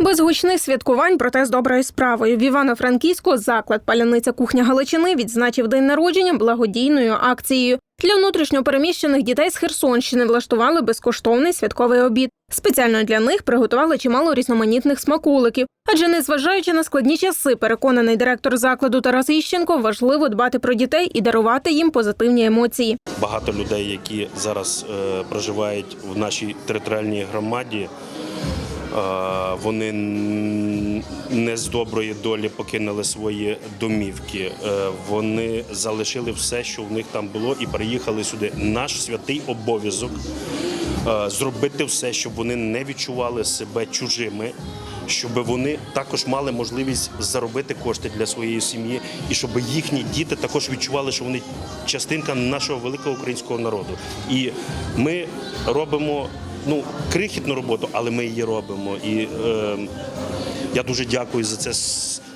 Без гучних святкувань, проте з доброю справою. В Івано-Франківську заклад Паляниця кухня Галичини відзначив день народження благодійною акцією. Для внутрішньопереміщених дітей з Херсонщини влаштували безкоштовний святковий обід. Спеціально для них приготували чимало різноманітних смаколиків. Адже незважаючи на складні часи, переконаний директор закладу Тарас Іщенко, важливо дбати про дітей і дарувати їм позитивні емоції. Багато людей, які зараз е, проживають в нашій територіальній громаді, вони не з доброї долі покинули свої домівки. Е, вони залишили все, що в них там було, і приїхали сюди. Наш святий обов'язок е, зробити все, щоб вони не відчували себе чужими. Щоб вони також мали можливість заробити кошти для своєї сім'ї, і щоб їхні діти також відчували, що вони частинка нашого великого українського народу. І ми робимо ну крихітну роботу, але ми її робимо. І е, я дуже дякую за це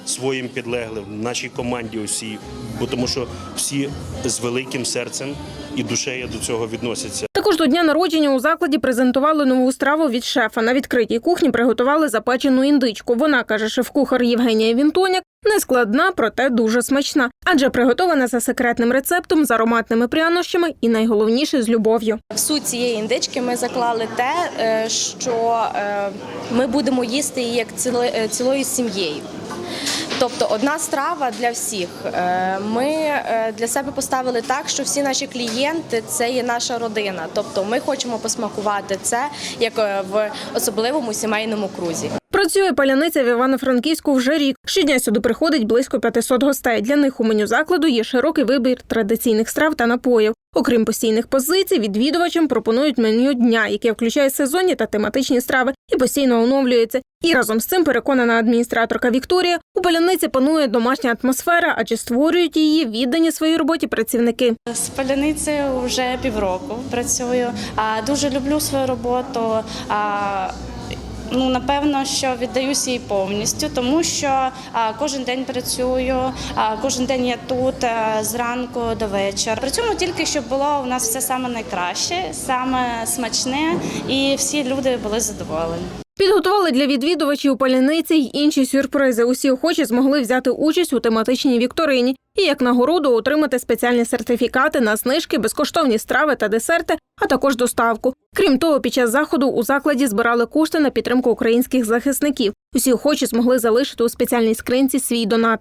своїм підлеглим, нашій команді усій, бо тому що всі з великим серцем і душею до цього відносяться. До дня народження у закладі презентували нову страву від шефа. На відкритій кухні приготували запечену індичку. Вона каже, шеф-кухар Євгенія Вінтоняк. Не складна, проте дуже смачна, адже приготована за секретним рецептом з ароматними прянощами і найголовніше з любов'ю. В суть цієї індички ми заклали те, е, що е, ми будемо їсти її як е, цілою сім'єю. Тобто одна страва для всіх. Е, Ми е, для себе поставили так, що всі наші клієнти це є наша родина. Тобто ми хочемо посмакувати це як е, в особливому сімейному крузі. Працює паляниця в Івано-Франківську вже рік. Щодня сюди приходить близько 500 гостей. Для них у меню закладу є широкий вибір традиційних страв та напоїв. Окрім постійних позицій, відвідувачам пропонують меню дня, яке включає сезонні та тематичні страви і постійно оновлюється. І разом з цим переконана адміністраторка Вікторія, у паляниці панує домашня атмосфера, адже створюють її віддані своїй роботі працівники. З паляницею вже півроку працюю. А, Дуже люблю свою роботу. Ну, напевно, що віддаюся їй повністю, тому що а, кожен день працюю, а, кожен день я тут а, зранку до вечора. Працюємо тільки, щоб було у нас все саме найкраще, саме смачне, і всі люди були задоволені. Підготували для відвідувачів паляниці й інші сюрпризи. Усі охочі змогли взяти участь у тематичній вікторині і як нагороду отримати спеціальні сертифікати на знижки, безкоштовні страви та десерти, а також доставку. Крім того, під час заходу у закладі збирали кошти на підтримку українських захисників. Усі охочі змогли залишити у спеціальній скринці свій донат.